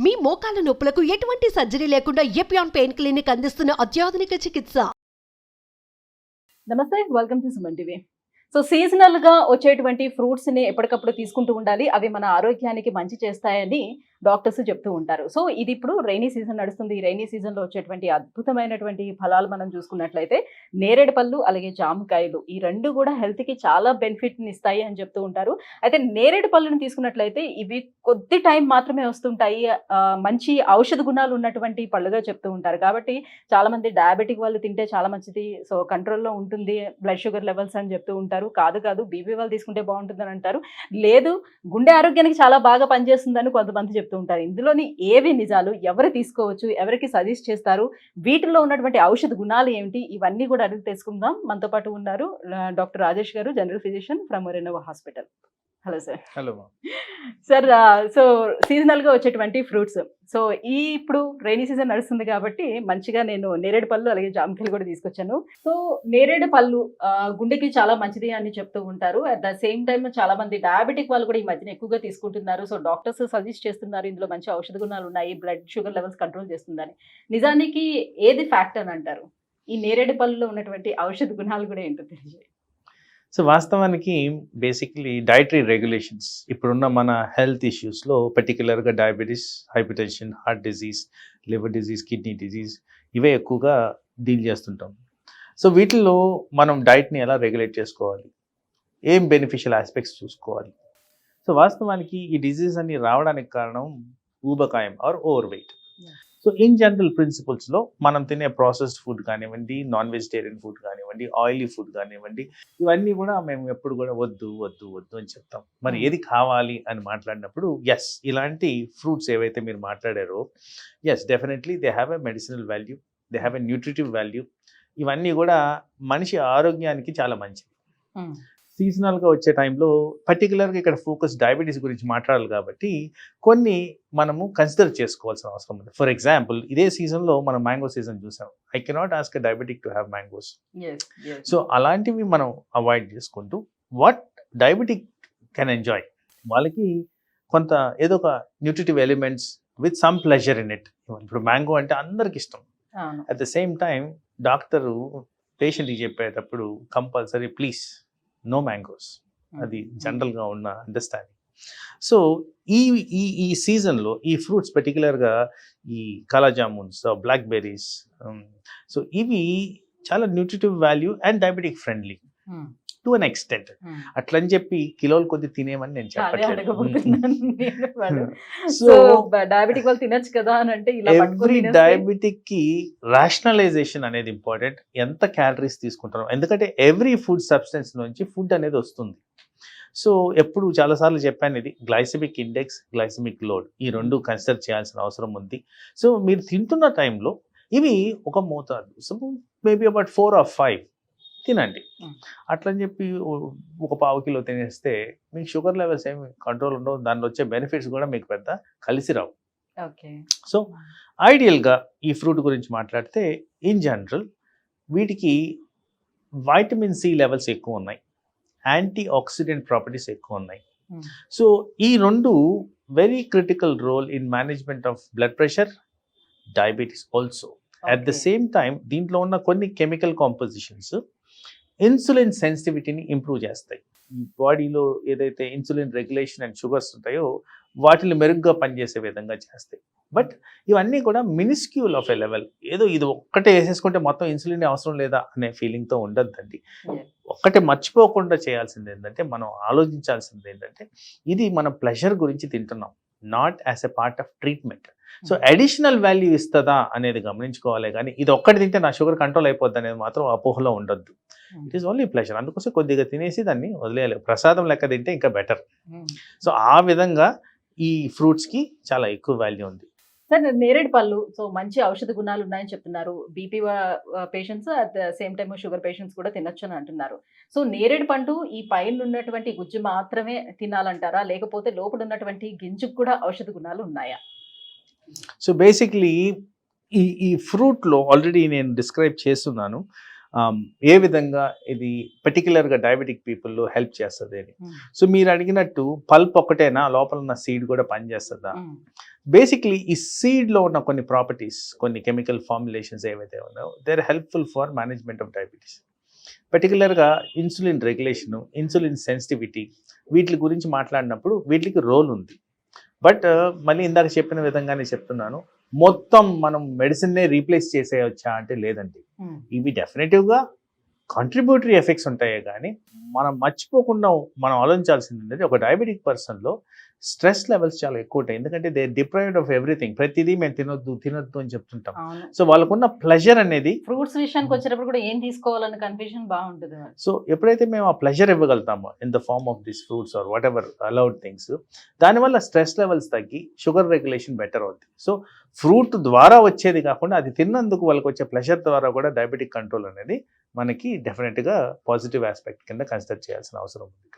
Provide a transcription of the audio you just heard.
మీ మోకాల నొప్పులకు ఎటువంటి సర్జరీ లేకుండా ఎపియాన్ పెయిన్ క్లినిక్ అందిస్తున్న అత్యాధునిక చికిత్స. నమస్తే welcome to Suman TV. So సీజనల్గా వచ్చేటువంటి ఫ్రూట్స్ని ఎప్పటికప్పుడు తీసుకుంటూ ఉండాలి. అవి మన ఆరోగ్యానికి మంచి చేస్తాయని డాక్టర్స్ చెప్తూ ఉంటారు. సో ఇది ఇప్పుడు రైనీ సీజన్ నడుస్తుంది. ఈ రైనీ సీజన్లో వచ్చేటువంటి అద్భుతమైనటువంటి ఫలాలు మనం చూసుకున్నట్లయితే నేరేడు పళ్ళు అలాగే జామకాయలు ఈ రెండు కూడా హెల్త్కి చాలా బెనిఫిట్ని ఇస్తాయి అని చెప్తూ ఉంటారు. అయితే నేరేడు పళ్ళను తీసుకున్నట్లయితే ఇవి కొద్ది టైం మాత్రమే వస్తుంటాయి. మంచి ఔషధ గుణాలు ఉన్నటువంటి పళ్ళుగా చెప్తూ ఉంటారు. కాబట్టి చాలా మంది డయాబెటిక్ వాళ్ళు తింటే చాలా మంచిది. సో కంట్రోల్లో ఉంటుంది. బ్లడ్ షుగర్ లెవెల్స్ అని చెప్తూ ఉంటారు. కాదు కాదు బీపీ వాళ్ళు తీసుకుంటే బాగుంటుందని అంటారు. లేదు గుండె ఆరోగ్యానికి చాలా బాగా పనిచేస్తుందని కొంతమంది చెప్తూ ఉంటారు ఇందులోని ఏవి నిజాలు ఎవరు తీసుకోవచ్చు ఎవరికి సజెస్ట్ చేస్తారు వీటిలో ఉన్నటువంటి ఔషధ గుణాలు ఏమిటి ఇవన్నీ కూడా అడిగి తెలుసుకుందాం. మనతో పాటు ఉన్నారు డాక్టర్ రాజేష్ గారు general physician from Renova hospital. Hello sir. Hello sir so సీజనల్గా వచ్చేటువంటి ఫ్రూట్స్. సో ఈ ఇప్పుడు రైనీ సీజన్ నడుస్తుంది కాబట్టి మంచిగా నేను నేరేడు పళ్ళు అలాగే జామకాయలు కూడా తీసుకొచ్చాను. సో నేరేడు పళ్ళు గుండెకి చాలా మంచిది అని చెప్తూ ఉంటారు. అట్ ద సేమ్ టైం చాలా మంది డయాబెటిక్ వాళ్ళు కూడా ఈ మధ్యన ఎక్కువగా తీసుకుంటున్నారు. సో డాక్టర్స్ సజెస్ట్ చేస్తున్నారు ఇందులో మంచి ఔషధ గుణాలు ఉన్నాయి బ్లడ్ షుగర్ లెవెల్స్ కంట్రోల్ చేస్తుందని. నిజానికి ఏది ఫ్యాక్ట్ అని అంటారు? ఈ నేరేడు పళ్ళులో ఉన్నటువంటి ఔషధ గుణాలు కూడా ఏంటో తెలియజేయండి సో వాస్తవానికి బేసిక్లీ డైటరీ రెగ్యులేషన్స్ ఇప్పుడున్న మన హెల్త్ ఇష్యూస్లో పర్టికులర్గా diabetes hypertension heart disease liver disease kidney disease ఇవే ఎక్కువగా డీల్ చేస్తుంటాం. సో వీటిల్లో మనం డైట్ని ఎలా రెగ్యులేట్ చేసుకోవాలి? ఏం బెనిఫిషియల్ ఆస్పెక్ట్స్ చూసుకోవాలి? సో వాస్తవానికి ఈ డిజీజ్ అన్ని రావడానికి కారణం ఊబకాయం or over weight so in general ప్రిన్సిపల్స్లో మనం తినే ప్రాసెస్డ్ ఫుడ్ కానివ్వండి నాన్ వెజిటేరియన్ ఫుడ్ కానివ్వండి ఆయిలీ ఫుడ్ కానివ్వండి ఇవన్నీ కూడా మేము ఎప్పుడు కూడా వద్దు వద్దు వద్దు అని చెప్తాం. మరి. ఏది కావాలి అని మాట్లాడినప్పుడు ఎస్ ఇలాంటి ఫ్రూట్స్ ఏవైతే మీరు మాట్లాడారో yes definitely they have a medicinal value they have a nutritive value ఇవన్నీ కూడా మనిషి ఆరోగ్యానికి చాలా మంచిది సీజనల్గా వచ్చే టైంలో పర్టికులర్గా ఇక్కడ ఫోకస్ డయాబెటీస్ గురించి మాట్లాడాలి కాబట్టి కొన్ని మనము కన్సిడర్ చేసుకోవాల్సిన అవసరం ఉంది. ఫర్ ఎగ్జాంపుల్ ఇదే సీజన్లో మనం మ్యాంగో సీజన్ చూసాం. I cannot ask diabetic to have mangoes so అలాంటివి మనం అవాయిడ్ చేసుకుంటూ వాట్ డయాబెటిక్ కెన్ ఎంజాయ్ వాళ్ళకి కొంత ఏదో ఒక nutritive elements with some pleasure in it ఇప్పుడు మ్యాంగో అంటే అందరికి ఇష్టం. At the same time doctor పేషెంట్కి చెప్పేటప్పుడు కంపల్సరీ ప్లీజ్ నో మ్యాంగోస్ అది జనరల్గా ఉన్న అండర్స్టాండింగ్ సో ఈ ఈ ఈ సీజన్లో ఈ ఫ్రూట్స్ పర్టికులర్గా ఈ కాలా జామున్స్ బ్లాక్ బెర్రీస్ సో ఇవి చాలా nutritive value and diabetic friendly to an extent అట్లని చెప్పి కిలోలు కొద్ది తినేమని నేను చెప్పట్లేదు. నేను కూడా. సో డయాబెటిక్ వాళ్ళు తినొచ్చు కదా అని అంటే ఎవ్రీ డయాబెటిక్కి రాషనలైజేషన్ అనేది ఇంపార్టెంట్ ఎంత క్యాలరీస్ తీసుకుంటారో ఎందుకంటే ఎవ్రీ ఫుడ్ సబ్స్టెన్స్ నుంచి ఫుడ్ అనేది వస్తుంది. సో ఎప్పుడు చాలాసార్లు చెప్పాను ఇది గ్లైసమిక్ ఇండెక్స్ గ్లైసమిక్ లోడ్ ఈ రెండు కన్సిడర్ చేయాల్సిన అవసరం ఉంది. సో మీరు తింటున్న టైంలో ఇవి ఒక మోతాదు. So maybe about four or five తినండి. అట్లని చెప్పి ఒక పావు కిలో తినేస్తే మీకు షుగర్ లెవెల్స్ ఏమి కంట్రోల్ ఉండవు. దానిలో వచ్చే బెనిఫిట్స్ కూడా మీకు పెద్ద కలిసి రావు. ఓకే. సో ఐడియల్గా ఈ ఫ్రూట్ గురించి మాట్లాడితే ఇన్ జనరల్ వీటికి వైటమిన్ సి లెవెల్స్ ఎక్కువ ఉన్నాయి. యాంటీ ఆక్సిడెంట్ ప్రాపర్టీస్ ఎక్కువ ఉన్నాయి. సో ఈ రెండు very critical role in management of blood pressure diabetes also at the. Same time దీంట్లో ఉన్న కొన్ని కెమికల్ కాంపోజిషన్స్ ఇన్సులిన్ సెన్సిటివిటీని ఇంప్రూవ్ చేస్తాయి. బాడీలో ఏదైతే ఇన్సులిన్ రెగ్యులేషన్ అండ్ షుగర్స్ ఉంటాయో వాటిని మెరుగ్గా పనిచేసే విధంగా చేస్తాయి. బట్ ఇవన్నీ కూడా మినిస్క్యూల్ ఆఫ్ ఎ లెవెల్. ఏదో ఇది ఒక్కటే వేసేసుకుంటే మొత్తం ఇన్సులిన్ అవసరం లేదా అనే ఫీలింగ్తో ఉండద్దండి. ఒక్కటే మర్చిపోకుండా చేయాల్సింది ఏంటంటే మనం ఆలోచించాల్సింది ఏంటంటే ఇది మన ప్లెజర్ గురించి తింటున్నాం. Not as a part of treatment. So additional value ఇస్తుందా అనేది గమనించుకోవాలి కానీ ఇది ఒక్కటి తింటే నా షుగర్ కంట్రోల్ అయిపోద్ది అనేది మాత్రం అపోహలో ఉండొద్దు. ఇట్ ఈస్ ఓన్లీ ప్లెజర్ అందుకోసం కొద్దిగా తినేసి దాన్ని వదిలేయాలి. ప్రసాదం లెక్క తింటే ఇంకా బెటర్ Hmm. సో ఆ విధంగా ఈ ఫ్రూట్స్కి చాలా ఎక్కువ వాల్యూ ఉంది. సార్ నేరేడు పళ్ళు సో మంచి ఔషధ గుణాలు ఉన్నాయని చెప్తున్నారు. BP patients at the same time sugar patients కూడా తినొచ్చు అని అంటున్నారు. సో నేరేడు పండు ఈ పైన ఉన్నటువంటి గుజ్జు మాత్రమే తినాలంటారా? లేకపోతే లోపల ఉన్నటువంటి గింజకు కూడా ఔషధ గుణాలు ఉన్నాయా? సో బేసిక్లీ ఈ ఈ ఫ్రూట్లో ఆల్రెడీ నేను డిస్క్రైబ్ చేస్తున్నాను. ఏ విధంగా ఇది పర్టికులర్గా డయాబెటిక్ పీపుల్లో హెల్ప్ చేస్తుంది అని. సో మీరు అడిగినట్టు పల్ప్ ఒకటేనా లోపల ఉన్న సీడ్ కూడా పనిచేస్తుందా? బేసిక్లీ ఈ సీడ్లో ఉన్న కొన్ని ప్రాపర్టీస్ కొన్ని కెమికల్ ఫార్ములేషన్స్ ఏవైతే ఉన్నాయో they are helpful for management of diabetes పర్టికులర్గా ఇన్సులిన్ రెగ్యులేషను ఇన్సులిన్ సెన్సిటివిటీ వీటి గురించి మాట్లాడినప్పుడు వీటికి రోల్ ఉంది. బట్ మళ్ళీ ఇందాక చెప్పిన విధంగానే చెప్తున్నాను మొత్తం మనం మెడిసిన్నే రీప్లేస్ చేసేయచ్చా అంటే లేదండి. ఇవి డెఫినెటివ్గా కాంట్రిబ్యూటరీ ఎఫెక్ట్స్ ఉంటాయే కానీ మనం మర్చిపోకుండా మనం ఆలోచించాల్సింది ఏంటంటే ఒక డయాబెటిక్ పర్సన్లో స్ట్రెస్ లెవెల్స్ చాలా ఎక్కువ ఉంటాయి ఎందుకంటే దే డిప్రైవ్డ్ ఆఫ్ ఎవ్రీథింగ్ ప్రతిదీ మేము తినొద్దు తినొద్దు అని చెప్తుంటాం. సో వాళ్ళకున్న ప్లెజర్ అనేది ఫ్రూట్స్ విషయానికి వచ్చేటప్పుడు కూడా ఏం తీసుకోవాలన్న కన్ఫ్యూజన్ బాగుంటుంది. సో ఎప్పుడైతే మేము ఆ pleasure ఇవ్వగలుగుతామో in the form of this fruits or whatever allowed things దానివల్ల స్ట్రెస్ లెవెల్స్ తగ్గి షుగర్ రెగ్యులేషన్ బెటర్ అవుతుంది సో ఫ్రూట్ ద్వారా వచ్చేది కాకుండా అది తిన్నందుకు వాళ్ళకి వచ్చే ప్లెజర్ ద్వారా కూడా డయాబెటిక్ కంట్రోల్ అనేది మనకి డెఫినెట్గా పాజిటివ్ ఆస్పెక్ట్ కింద కన్సిడర్ చేయాల్సిన అవసరం ఉంది